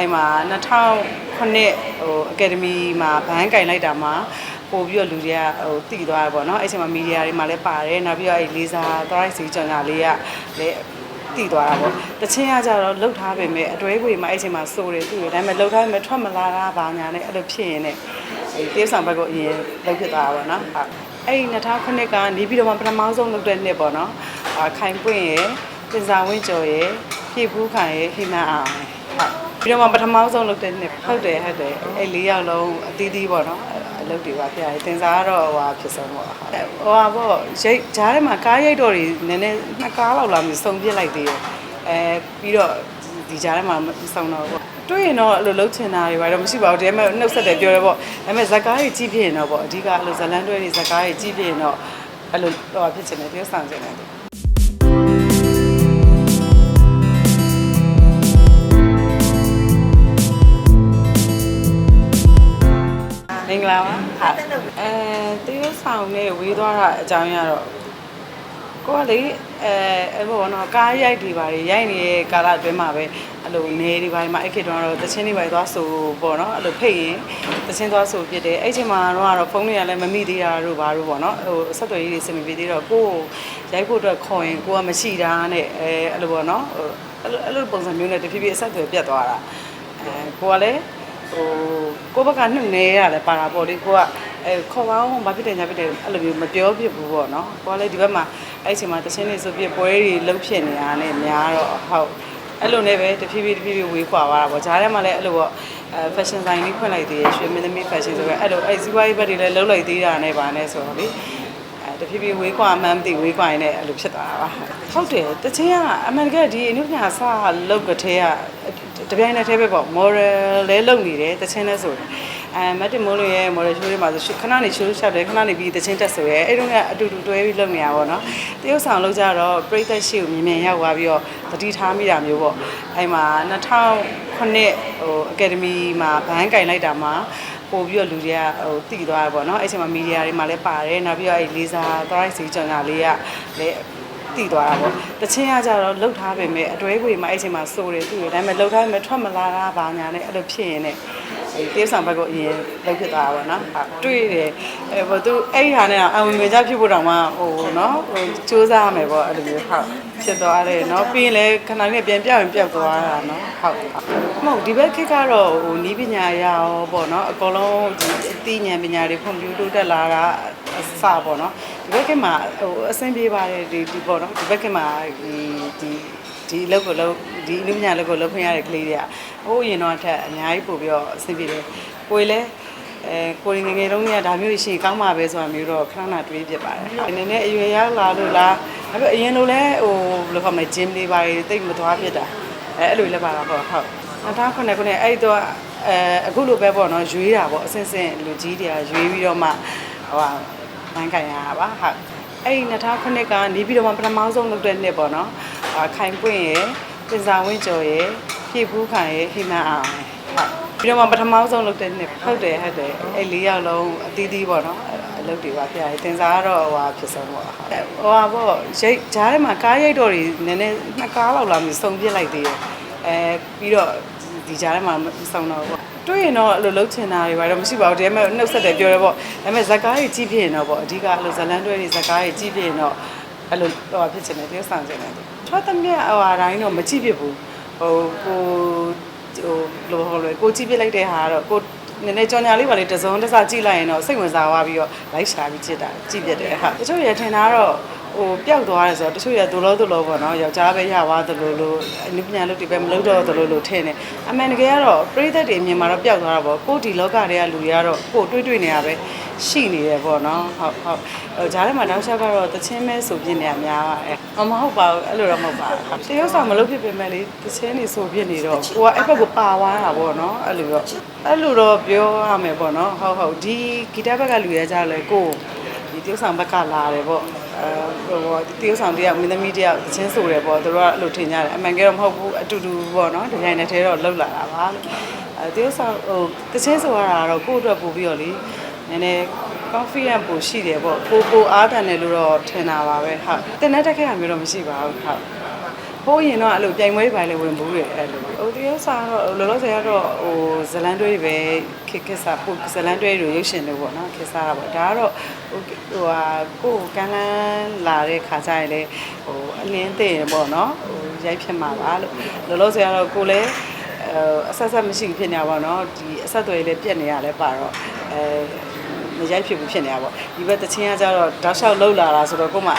အဲ့မှာ2000ခုနှစ်ဟိုအကယ်ဒမီမှာဘန်းကင်လိုက်တာမှာပို့ပြီးတော့လူတွေကဟိုတည်သွားတယ်ပေါ့နော်အဲ့ချိန်မှာမီဒီယာတွေမှာလည်းပါတယ်နောက်ပြီးတော့အဲ့လေးစားသရိုက်စီကြော်ညာလေးကလည်းတည်သွားတာပေါ့တချင်းကကြတော့လှုပ်ထားပေမဲ့အတွဲခွေမှာအဲ့ချိန်မှာစိုးတယ်သူတွေဒါပေမဲ့လှုပ်ထားပေမဲ့ထွက်မလာတာဘာညာနဲ့အဲ့လိုဖြစ်ရင်လည်းအဲ့တေးဆောင်ဘက်ကိုအရင်လှုပ်ဖြစ်သွားတာပေါ့နော်ဟုတ်အဲ့ဒီ2000ခုနှစ်ကနေပြီးတော့မှပထမဆုံးလှုပ်တဲ့နှစ်ပေါ့နော်အာခိုင်ပွင့်ရယ်တင်စာဝင်းကျော်ရယ်ပြေဖူးခိုင်ရယ်ဟိမန်အောင်ရယ်ဟုတ် ပြီးတော့မှပထမဆုံးလှုပ်တဲ့နှစ်ဟုတ်တယ်ဟုတ်တယ်အဲ့လေးယောက်လုံးအသီးသီးပေါ့နော်အလုပ်တွေပါပြရတယ်တင်စာကတော့ဟိုဟာဖြစ်ဆုံးပေါ့ဟုတ်ဟိုဟာပေါ့ရိတ်ဂျားထဲမှာကားရိတ်တော်တွေနည်းနည်းနှစ်ကားလောက်လာမျိုးစုံပြစ်လိုက်သေးတယ်အဲပြီးတော့ဒီဂျားထဲမှာမစုံတော့ဘူးတွေ့ရင်တော့အဲ့လိုလှုပ်ချင်တာတွေဘာတော့မရှိပါဘူးဒါပေမဲ့နှုတ်ဆက်တယ်ပြောရဲပေါ့ဒါပေမဲ့ဇက်ကားတွေကြီးဖြစ်ရင်တော့ပေါ့အဓိကအဲ့လိုဇလန်တွဲတွေဇက်ကားတွေကြီးဖြစ်ရင်တော့အဲ့လိုဟိုဖြစ်ချင်တယ်ပြောဆောင်ချင်တယ် င်္ဂလာပါအဲတရုတ်ဆောင်နဲ့ဝေးသွားတာအကြောင်းရတော့ကိုကလေအဲအဲ့ဘောနော်ကားရိုက်တွေပါရိုက်နေတဲ့ကာလအတွင်းမှာပဲအဲ့လိုနေတွေပါမှာအဲ့ခေတ်တုန်းကတော့တချင်းတွေပါသွားဆိုပေါ့နော်အဲ့လိုဖိတ်ရင်တချင်းသွားဆိုဖြစ်တယ်အဲ့ချိန်မှာတော့ကတော့ဖုန်းတွေကလည်းမမိသေးတာတို့ဘာတို့ပေါ့နော်ဟိုအဆက်အသွယ်ရေးတွေစင်မပြေသေးတော့ကိုကိုရိုက်ဖို့အတွက်ခေါ်ရင်ကိုကမရှိတာနဲ့အဲအဲ့လိုပေါ့နော်ဟိုအဲ့လိုအဲ့လိုပုံစံမျိုးနဲ့တဖြည်းဖြည်းအဆက်အသွယ်ပြတ်သွားတာအဲကိုကလည်း ဟိုကိုယ့်ဘက်ကနှုတ်နေရတယ်ပါတာပေါ့လေကိုကအဲခေါ်ပါအောင်ဘာဖြစ်တယ်ညာဖြစ်တယ်အဲ့လိုမျိုးမပြောဖြစ်ဘူးပေါ့နော်ကိုကလည်းဒီဘက်မှာအဲ့ချိန်မှာတချင်းလေးဆိုပြပွဲတွေလှုပ်ဖြစ်နေတာနဲ့များတော့ဟုတ်အဲ့လိုနဲ့ပဲတဖြည်းဖြည်းတဖြည်းဖြည်းဝေးခွာသွားတာပေါ့ဂျားထဲမှာလည်းအဲ့လိုပေါ့အဲ fashion design လေးဖွင့်လိုက်သေးတယ်ရွှေမင်းသမီး fashion ဆိုတော့အဲ့လိုအဲ့စီးပွားရေးဘက်တွေလည်းလှုပ်လိုက်သေးတာနဲ့ပါနဲ့ဆိုတော့လေအဲတဖြည်းဖြည်းဝေးခွာမှန်းမသိဝေးခွာရင်လည်းအဲ့လိုဖြစ်သွားတာပါဟုတ်တယ်တချင်းကအမှန်တကယ်ဒီအနုပညာစလုတ်ကထဲက တပြိုင်နက်တည်းပဲပေါ့ moral လဲလုံနေတယ်တချင်းလဲဆိုတယ်အဲမတ်တင်မိုးလို့ရဲ့ moral show တွေမှာဆိုခဏနေ show ရှောက်တယ်ခဏနေပြီးတချင်းတက်ဆိုရဲအဲ့တုန်းကအတူတူတွဲပြီးလုပ်နေရပါတော့တရုတ်ဆောင်လောက်ကြတော့ပြိသက်ရှိကိုမြင်မြင်ရောက်သွားပြီးတော့တတိထားမိတာမျိုးပေါ့အဲ့မှာ2000ခုနှစ်ဟိုအကယ်ဒမီမှာဘန်းကင်လိုက်တာမှာပို့ပြီးတော့လူတွေကဟိုတည်သွားတယ်ပေါ့နော်အဲ့ချိန်မှာမီဒီယာတွေမှာလည်းပါတယ်နောက်ပြီးတော့အဲ့လေးစား thrice စီကြော်ညာလေးကလည်း တည်သွားတာပေါ့တချင်းကကြတော့လှုပ်ထားပေမဲ့အတွဲခွေမှာအဲ့ချိန်မှာစိုးတယ်သူတွေဒါပေမဲ့လှုပ်ထားပေမဲ့ထွက်မလာတာဘာညာနဲ့အဲ့လိုဖြစ်ရင်လည်းအဲတေးဆောင်ဘက်ကိုအရင်လှုပ်ဖြစ်သွားတာပေါ့နော်အဲတွေ့တယ်အဲဘာသူအဲ့ဒီဟာနဲ့အဝင်ငွေကြဖြစ်ဖို့တောင်မှဟိုနော်ဟိုစူးစမ်းရမယ်ပေါ့အဲ့လိုမျိုးဟုတ်ဖြစ်သွားတယ်နော်ပြီးရင်လည်းခဏလေးပြန်ပြောက်ရင်ပြောက်သွားတာနော်ဟုတ်မဟုတ်ဒီဘက်ခေတ်ကတော့ဟိုနီးပညာရရောပေါ့နော်အကုန်လုံးဒီအသိဉာဏ်ပညာတွေဖွံ့ဖြိုးတိုးတက်လာတာ အစပေါ့နော်ဒီဘက်ခေတ်မှာဟိုအဆင်ပြေပါတယ်ဒီဒီပေါ့နော်ဒီဘက်ခေတ်မှာဒီဒီဒီအလုပ်ကိုလုပ်ဒီအနုပညာလုပ်ကိုလုပ်ခွင့်ရတဲ့ကလေးတွေကဟိုးရင်တော့အထက်အများကြီးပို့ပြီးတော့အဆင်ပြေတယ်ကိုယ်လည်းအဲကိုယ်ငယ်ငယ်တုန်းကဒါမျိုးရှိရင်ကောင်းမှာပဲဆိုတာမျိုးတော့ခဏခဏတွေးပြပါတယ်။နည်းနည်းအရွယ်ရောက်လာလို့လားဒါပေမဲ့အရင်လိုလဲဟိုဘယ်လိုခေါ်မလဲဂျင်းလေးပါတိတ်မသွားဖြစ်တာအဲအဲ့လိုလည်းပါတာပေါ့ဟုတ်2009ခုနှစ်အဲ့တော့အဲအခုလိုပဲပေါ့နော်ရွေးတာပေါ့အစင်စင်လူကြီးတွေကရွေးပြီးတော့မှဟို ဟာမန်းခံရတာပါဟုတ်အဲ့ဒီ2000ခုနှစ်ကနေပြီးတော့မှပထမဆုံးလုပ်တဲ့နှစ်ပေါ့နော်အာခိုင်ပွင့်ရယ်တင်စာဝင်းကျော်ရယ်ပြေဖူးခိုင်ရယ်ဟိမန်အောင်ရယ်ဟုတ်ပြီးတော့မှပထမဆုံးလုပ်တဲ့နှစ်ဟုတ်တယ်ဟုတ်တယ်အဲ့လေးယောက်လုံးအသီးသီးပေါ့နော်အလုပ်တွေပါပြရတယ်တင်စာကတော့ဟိုဟာဖြစ်ဆုံးပေါ့ဟုတ်ဟိုဟာပေါ့ရိတ်ဂျားထဲမှာကားရိတ်တော်တွေနည်းနည်းနှစ်ကားလောက်လာမျိုးစုံပြစ်လိုက်သေးတယ်အဲပြီးတော့ဒီကြားထဲမှာမစုံတော့ဘူး တွေ့ရင်တော့အဲ့လိုလှုပ်ချင်တာတွေဘာတော့မရှိပါဘူးဒါပေမဲ့နှုတ်ဆက်တယ်ပြောရဲပေါ့ဒါပေမဲ့ဇက်ကားတွေကြီးဖြစ်ရင်တော့ပေါ့အဓိကအဲ့လိုဇလန်တွဲတွေဇက်ကားတွေကြီးဖြစ်ရင်တော့အဲ့လိုဟိုဖြစ်ချင်တယ်ပြောဆောင်ချင်တယ်ထွက်သမျှဟိုဟာတိုင်းတော့မကြည့်ဖြစ်ဘူးဟိုကိုဟိုလိုဟိုလေကိုကြည့်ပြလိုက်တဲ့ဟာကတော့ကိုနည်းနည်းကြောင်ညာလေးပါလေတစုံတစ်စကြည့်လိုက်ရင်တော့စိတ်ဝင်စားသွားပြီးတော့လိုက်ရှာပြီးကြည့်တာကြည့်ပြတယ်ဟာတချို့ရထင်တာတော့ ဟိုပျောက်သွားတယ်ဆိုတော့တချို့ရဒလိုဒလိုပေါ့နော်ယောက်ျားပဲရသွားသလိုလိုအနုပညာလုပ်တွေပဲမလုပ်တော့သလိုလိုထင်တယ်အမှန်တကယ်ကတော့ပရိသတ်တွေအမြင်မှာတော့ပျောက်သွားတာပေါ့ကိုဒီလောကတွေကလူတွေကတော့ကိုတွေးတွေးနေရပဲရှိနေတယ်ပေါ့နော်ဟုတ်ဟုတ်ဟိုဂျားထဲမှာတောက်လျှောက်ကတော့တချင်းမဲဆိုပြနေရများပါတယ်အမဟုတ်ပါဘူးအဲ့လိုတော့မဟုတ်ပါဘူးတရုပ်ဆောင်မလုပ်ဖြစ်ပေမဲ့လေတချင်းနေဆိုပြနေတော့ကိုကအဲ့ဘက်ကိုပါသွားတာပေါ့နော်အဲ့လိုတော့အဲ့လိုတော့ပြောရမယ်ပေါ့နော်ဟုတ်ဟုတ်ဒီဂီတဘက်ကလူရကြလဲကိုဒီတရုပ်ဆောင်ဘက်ကလာတယ်ပေါ့ အဲဟိုတရုပ်ဆောင်တယောက်မင်းသမီးတယောက်တချင်းဆိုတယ်ပေါ့သူတို့ကအဲ့လိုထင်ကြတယ်အမှန်ကတော့မဟုတ်ဘူးအတူတူပေါ့နော်ဒီဇိုင်နဲ့ထဲတော့လှုပ်လာတာပါလို့အဲတရုပ်ဆောင်ဟိုတချင်းဆိုရတာတော့ကိုယ့်အတွက်ပို့ပြီးတော့လေနည်းနည်း confident ပိုရှိတယ်ပေါ့ပိုပိုအားတန်တယ်လို့တော့ထင်တာပါပဲဟုတ်တင်တဲ့တက်ခဲ့တာမျိုးတော့မရှိပါဘူးဟုတ် ဟိုးရင်တော့အဲ့လိုပြိုင်ပွဲတွေပိုင်းလည်းဝင်ဘူးတယ်အဲ့လိုဟိုတရုတ်စာတော့လောလောဆယ်ကတော့ဟိုဇလန်တွဲတွေပဲခက်ခက်စာပို့ဇလန်တွဲတွေရုပ်ရှင်တွေပေါ့နော်ခက်စားတာပေါ့ဒါကတော့ဟိုဟိုဟာကိုယ်ကန်းလန်းလာတဲ့ခါကျရင်လေဟိုအလင်းသိရင်ပေါ့နော်ဟိုရိုက်ဖြစ်မှာပါလို့လောလောဆယ်ကတော့ကိုယ်လည်းအဆက်ဆက်မရှိဖြစ်နေတာပေါ့နော်ဒီအဆက်အသွယ်လေးပြက်နေရလဲပါတော့အဲမရိုက်ဖြစ်ဘူးဖြစ်နေတာပေါ့ဒီဘက်တချင်းကကြတော့တောက်လျှောက်လှုပ်လာတာဆိုတော့ကိုယ်မှ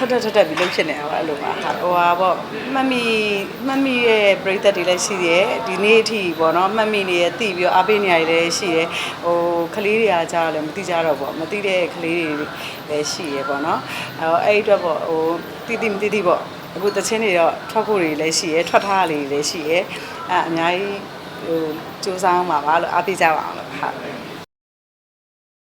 ထက်ထက်ထက်ထက်ပြီးလှုပ်ဖြစ်နေတာပါအဲ့လိုပါဟိုဟာပေါ့မမီမမီရဲ့ပြိသက်တွေလည်းရှိတယ်ဒီနေ့အထိပေါ့နော်မမီနေရဲ့တည်ပြီးတော့အားပေးနေရတယ်လည်းရှိတယ်ဟိုကလေးတွေကကြားလည်းမသိကြတော့ပေါ့မသိတဲ့ကလေးတွေလည်းရှိရပေါ့နော်အဲအဲ့အတွက်ပေါ့ဟိုတိတိမတိတိပေါ့အခုတချင်းတွေတော့ထွက်ဖို့တွေလည်းရှိရထွက်ထားတာလေးတွေလည်းရှိရအဲအများကြီးဟိုစူးစမ်းအောင်ပါပါလို့အားပေးကြပါအောင်လို့ဟုတ်